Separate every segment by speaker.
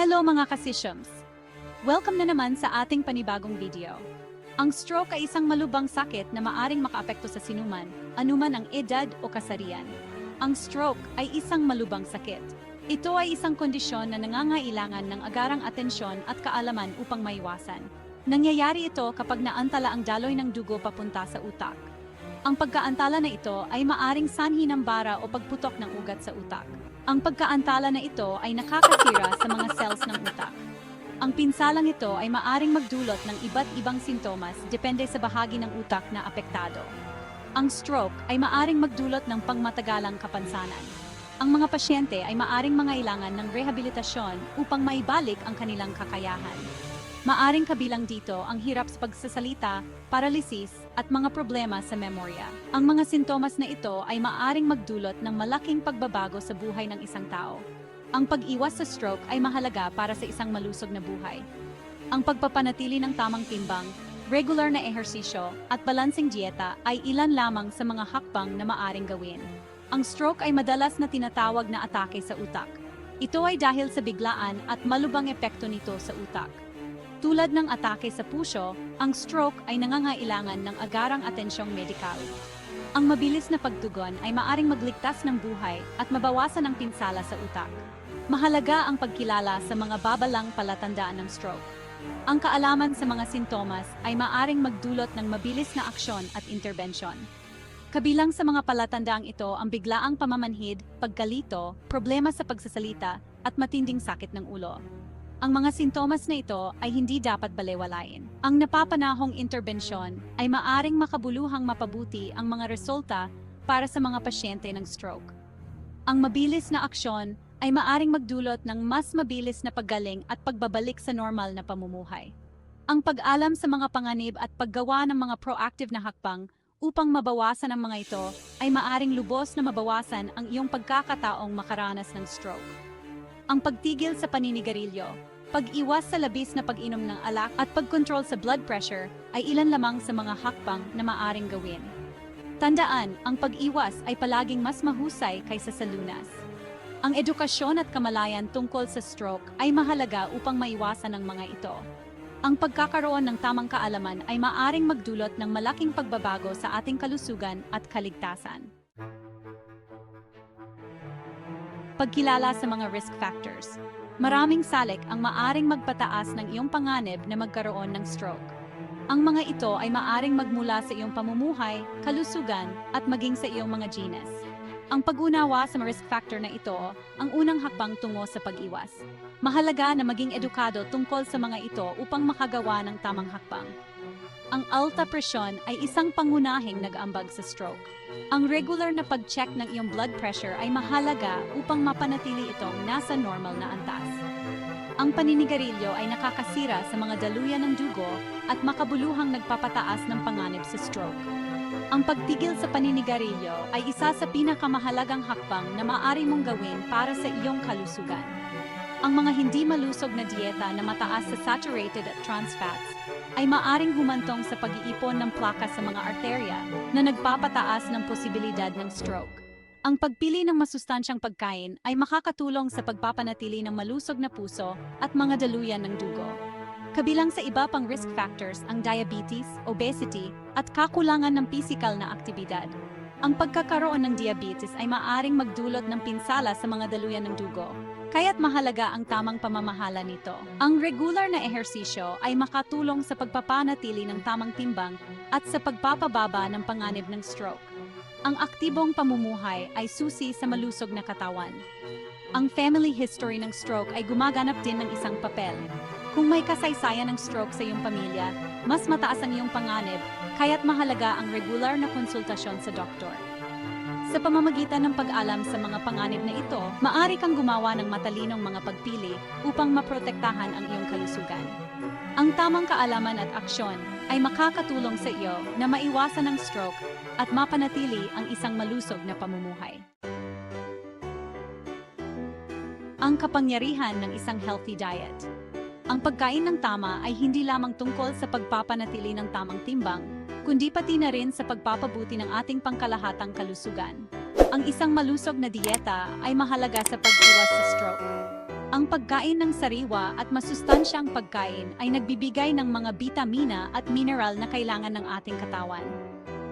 Speaker 1: Hello mga kasisyums! Welcome na naman sa ating panibagong video. Ang stroke ay isang malubang sakit na maaring makaapekto sa sinuman, anuman ang edad o kasarian. Ang stroke ay isang malubang sakit. Ito ay isang kondisyon na nangangailangan ng agarang atensyon at kaalaman upang maiwasan. Nangyayari ito kapag naantala ang daloy ng dugo papunta sa utak. Ang pagkaantala na ito ay maaring sanhi ng bara o pagputok ng ugat sa utak. Ang pagkaantala na ito ay nakakasira sa mga cells ng utak. Ang pinsalang ito ay maaring magdulot ng iba't ibang sintomas depende sa bahagi ng utak na apektado. Ang stroke ay maaring magdulot ng pangmatagalang kapansanan. Ang mga pasyente ay maaring mangailangan ng rehabilitasyon upang maibalik ang kanilang kakayahan. Maaring kabilang dito ang hirap sa pagsasalita, paralysis, at mga problema sa memorya. Ang mga sintomas na ito ay maaring magdulot ng malaking pagbabago sa buhay ng isang tao. Ang pag-iwas sa stroke ay mahalaga para sa isang malusog na buhay. Ang pagpapanatili ng tamang timbang, regular na ehersisyo, at balansing dieta ay ilan lamang sa mga hakbang na maaring gawin. Ang stroke ay madalas na tinatawag na atake sa utak. Ito ay dahil sa biglaan at malubang epekto nito sa utak. Tulad ng atake sa puso, ang stroke ay nangangailangan ng agarang atensyong medikal. Ang mabilis na pagtugon ay maaring magligtas ng buhay at mabawasan ang pinsala sa utak. Mahalaga ang pagkilala sa mga babalang palatandaan ng stroke. Ang kaalaman sa mga sintomas ay maaring magdulot ng mabilis na aksyon at interbensyon. Kabilang sa mga palatandaang ito ang biglaang pamamanhid, pagkalito, problema sa pagsasalita, at matinding sakit ng ulo. Ang mga sintomas na ito ay hindi dapat balewalain. Ang napapanahong interbensyon ay maaring makabuluhang mapabuti ang mga resulta para sa mga pasyente ng stroke. Ang mabilis na aksyon ay maaring magdulot ng mas mabilis na paggaling at pagbabalik sa normal na pamumuhay. Ang pag-alam sa mga panganib at paggawa ng mga proactive na hakbang upang mabawasan ang mga ito ay maaring lubos na mabawasan ang iyong pagkakataong makaranas ng stroke. Ang pagtigil sa paninigarilyo, pag-iwas sa labis na pag-inom ng alak at pagkontrol sa blood pressure ay ilan lamang sa mga hakbang na maaring gawin. Tandaan, ang pag-iwas ay palaging mas mahusay kaysa sa lunas. Ang edukasyon at kamalayan tungkol sa stroke ay mahalaga upang maiwasan ang mga ito. Ang pagkakaroon ng tamang kaalaman ay maaring magdulot ng malaking pagbabago sa ating kalusugan at kaligtasan. Pagkilala sa mga risk factors. Maraming salik ang maaring magpataas ng iyong panganib na magkaroon ng stroke. Ang mga ito ay maaring magmula sa iyong pamumuhay, kalusugan, at maging sa iyong mga genes. Ang pag-unawa sa mga risk factor na ito ang unang hakbang tungo sa pag-iwas. Mahalaga na maging edukado tungkol sa mga ito upang makagawa ng tamang hakbang. Ang alta presyon ay isang pangunahing nag-ambag sa stroke. Ang regular na pag-check ng iyong blood pressure ay mahalaga upang mapanatili itong nasa normal na antas. Ang paninigarilyo ay nakakasira sa mga daluyan ng dugo at makabuluhang nagpapataas ng panganib sa stroke. Ang pagtigil sa paninigarilyo ay isa sa pinakamahalagang hakbang na maaari mong gawin para sa iyong kalusugan. Ang mga hindi malusog na dieta na mataas sa saturated at trans fats ay maaring humantong sa pag-iipon ng plaka sa mga arterya na nagpapataas ng posibilidad ng stroke. Ang pagpili ng masustansyang pagkain ay makakatulong sa pagpapanatili ng malusog na puso at mga daluyan ng dugo. Kabilang sa iba pang risk factors ang diabetes, obesity, at kakulangan ng pisikal na aktibidad. Ang pagkakaroon ng diabetes ay maaring magdulot ng pinsala sa mga daluyan ng dugo, kaya't mahalaga ang tamang pamamahala nito. Ang regular na ehersisyo ay makatulong sa pagpapanatili ng tamang timbang at sa pagpapababa ng panganib ng stroke. Ang aktibong pamumuhay ay susi sa malusog na katawan. Ang family history ng stroke ay gumaganap din ng isang papel. Kung may kasaysayan ng stroke sa iyong pamilya, mas mataas ang iyong panganib, kaya't mahalaga ang regular na konsultasyon sa doktor. Sa pamamagitan ng pag-alam sa mga panganib na ito, maari kang gumawa ng matalinong mga pagpili upang maprotektahan ang iyong kalusugan. Ang tamang kaalaman at aksyon ay makakatulong sa iyo na maiwasan ang stroke at mapanatili ang isang malusog na pamumuhay. Ang kapangyarihan ng isang healthy diet. Ang pagkain ng tama ay hindi lamang tungkol sa pagpapanatili ng tamang timbang, kundi pati na rin sa pagpapabuti ng ating pangkalahatang kalusugan. Ang isang malusog na dieta ay mahalaga sa pag-iwas sa stroke. Ang pagkain ng sariwa at masustansyang pagkain ay nagbibigay ng mga bitamina at mineral na kailangan ng ating katawan.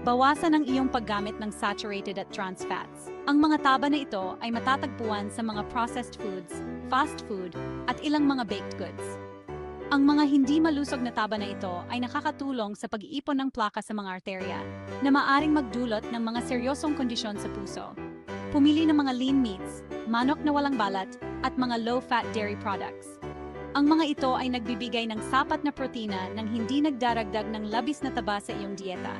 Speaker 1: Bawasan ang iyong paggamit ng saturated at trans fats. Ang mga taba na ito ay matatagpuan sa mga processed foods, fast food, at ilang mga baked goods. Ang mga hindi malusog na taba na ito ay nakakatulong sa pag-iipon ng plaka sa mga arterya na maaring magdulot ng mga seryosong kondisyon sa puso. Pumili ng mga lean meats, manok na walang balat, at mga low-fat dairy products. Ang mga ito ay nagbibigay ng sapat na protina nang hindi nagdaragdag ng labis na taba sa iyong dieta.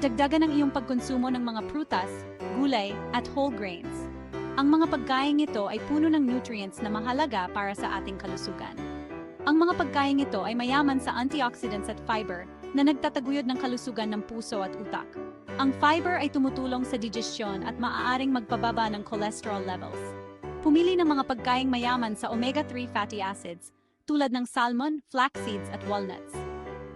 Speaker 1: Dagdagan ang iyong pagkonsumo ng mga prutas, gulay, at whole grains. Ang mga pagkain ito ay puno ng nutrients na mahalaga para sa ating kalusugan. Ang mga pagkain ito ay mayaman sa antioxidants at fiber na nagtataguyod ng kalusugan ng puso at utak. Ang fiber ay tumutulong sa digestion at maaaring magpababa ng cholesterol levels. Pumili ng mga pagkaing mayaman sa omega-3 fatty acids tulad ng salmon, flax seeds at walnuts.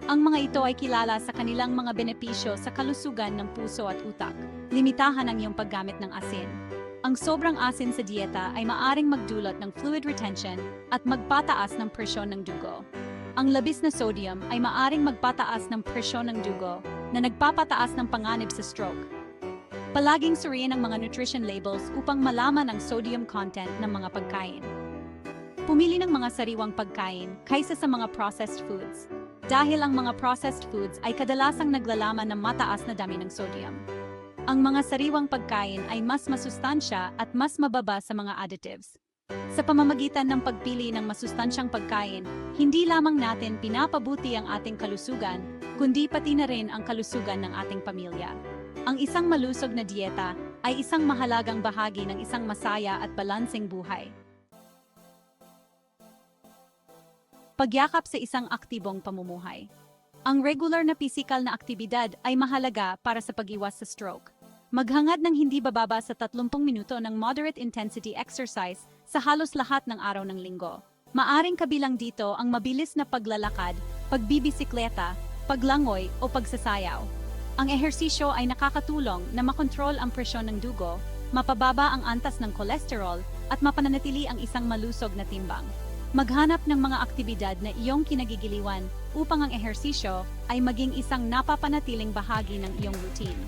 Speaker 1: Ang mga ito ay kilala sa kanilang mga benepisyo sa kalusugan ng puso at utak. Limitahan ang iyong paggamit ng asin. Ang sobrang asin sa dieta ay maaring magdulot ng fluid retention at magpataas ng presyon ng dugo. Ang labis na sodium ay maaring magpataas ng presyon ng dugo na nagpapataas ng panganib sa stroke. Palaging suriin ang mga nutrition labels upang malaman ang sodium content ng mga pagkain. Pumili ng mga sariwang pagkain kaysa sa mga processed foods dahil ang mga processed foods ay kadalasang naglalaman ng mataas na dami ng sodium. Ang mga sariwang pagkain ay mas masustansya at mas mababa sa mga additives. Sa pamamagitan ng pagpili ng masustansyang pagkain, hindi lamang natin pinapabuti ang ating kalusugan, kundi pati na rin ang kalusugan ng ating pamilya. Ang isang malusog na dieta ay isang mahalagang bahagi ng isang masaya at balanseng buhay. Pagyakap sa isang aktibong pamumuhay. Ang regular na pisikal na aktibidad ay mahalaga para sa pag-iwas sa stroke. Maghangad ng hindi bababa sa 30 minuto ng moderate intensity exercise sa halos lahat ng araw ng linggo. Maaring kabilang dito ang mabilis na paglalakad, pagbibisikleta, paglangoy o pagsasayaw. Ang ehersisyo ay nakakatulong na makontrol ang presyon ng dugo, mapababa ang antas ng kolesterol at mapananatili ang isang malusog na timbang. Maghanap ng mga aktibidad na iyong kinagigiliwan upang ang ehersisyo ay maging isang napapanatiling bahagi ng iyong routine.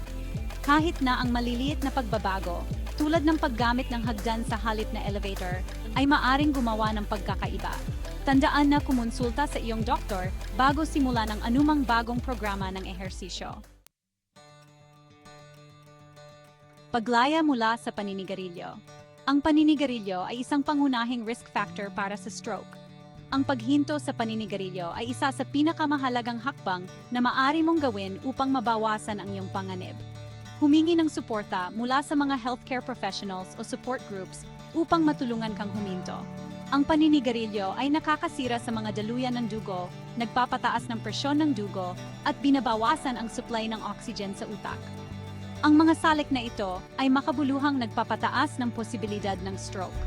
Speaker 1: Kahit na ang maliliit na pagbabago, tulad ng paggamit ng hagdan sa halip na elevator, ay maaring gumawa ng pagkakaiba. Tandaan na kumonsulta sa iyong doktor bago simulan ang anumang bagong programa ng ehersisyo. Paglaya mula sa paninigarilyo. Ang paninigarilyo ay isang pangunahing risk factor para sa stroke. Ang paghinto sa paninigarilyo ay isa sa pinakamahalagang hakbang na maaari mong gawin upang mabawasan ang iyong panganib. Humingi ng suporta mula sa mga healthcare professionals o support groups upang matulungan kang huminto. Ang paninigarilyo ay nakakasira sa mga daluyan ng dugo, nagpapataas ng presyon ng dugo, at binabawasan ang supply ng oxygen sa utak. Ang mga salik na ito ay makabuluhang nagpapataas ng posibilidad ng stroke.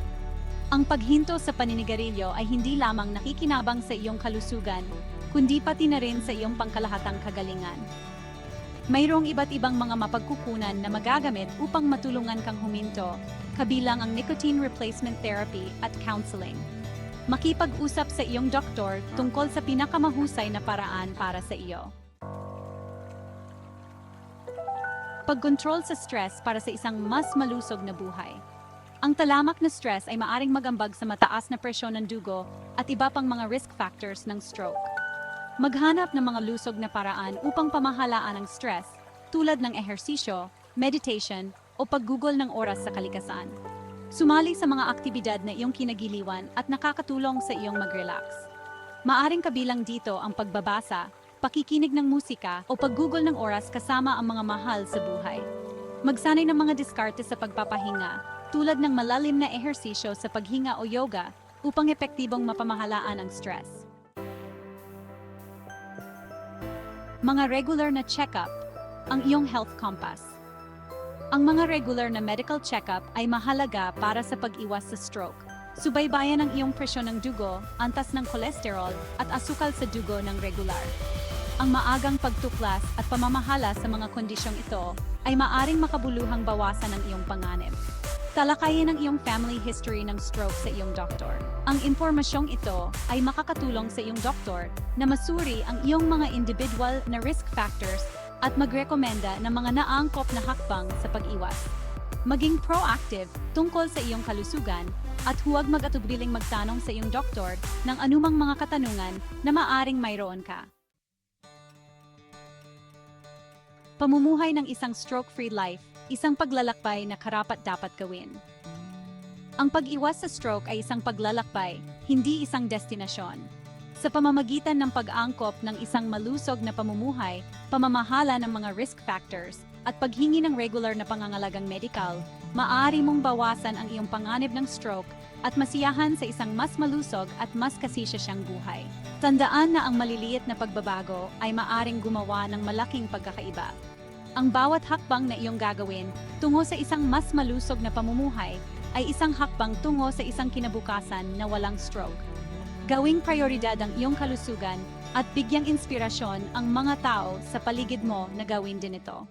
Speaker 1: Ang paghinto sa paninigarilyo ay hindi lamang nakikinabang sa iyong kalusugan, kundi pati na rin sa iyong pangkalahatang kagalingan. Mayroong iba't ibang mga mapagkukunan na magagamit upang matulungan kang huminto, kabilang ang nicotine replacement therapy at counseling. Makipag-usap sa iyong doktor tungkol sa pinakamahusay na paraan para sa iyo. Pagkontrol sa stress para sa isang mas malusog na buhay. Ang talamak na stress ay maaring magambag sa mataas na presyon ng dugo at iba pang mga risk factors ng stroke. Maghanap ng mga lusog na paraan upang pamahalaan ang stress tulad ng ehersisyo, meditation, o paggugol ng oras sa kalikasan. Sumali sa mga aktibidad na iyong kinagiliwan at nakakatulong sa iyong mag-relax. Maaring kabilang dito ang pagbabasa, pakikinig ng musika o paggugol ng oras kasama ang mga mahal sa buhay. Magsanay ng mga diskarte sa pagpapahinga tulad ng malalim na ehersisyo sa paghinga o yoga upang epektibong mapamahalaan ang stress. Mga regular na check-up, ang iyong health compass. Ang mga regular na medical check-up ay mahalaga para sa pag-iwas sa stroke. Subaybayan ang iyong presyon ng dugo, antas ng kolesterol, at asukal sa dugo ng regular. Ang maagang pagtuklas at pamamahala sa mga kondisyong ito ay maaring makabuluhang bawasan ang iyong panganib. Talakayin ang iyong family history ng stroke sa iyong doktor. Ang impormasyong ito ay makakatulong sa iyong doktor na masuri ang iyong mga individual na risk factors at magrekomenda ng mga naangkop na hakbang sa pag-iwas. Maging proactive tungkol sa iyong kalusugan at huwag mag-atubiling magtanong sa iyong doktor ng anumang mga katanungan na maaring mayroon ka. Pamumuhay ng isang stroke-free life, isang paglalakbay na karapat-dapat gawin. Ang pag-iwas sa stroke ay isang paglalakbay, hindi isang destinasyon. Sa pamamagitan ng pag-angkop ng isang malusog na pamumuhay, pamamahala ng mga risk factors, at paghingi ng regular na pangangalagang medikal, maaari mong bawasan ang iyong panganib ng stroke at masiyahan sa isang mas malusog at mas kasisyang buhay. Tandaan na ang maliliit na pagbabago ay maaring gumawa ng malaking pagkakaiba. Ang bawat hakbang na iyong gagawin tungo sa isang mas malusog na pamumuhay ay isang hakbang tungo sa isang kinabukasan na walang stroke. Gawing prioridad ang iyong kalusugan at bigyang inspirasyon ang mga tao sa paligid mo na gawin din ito.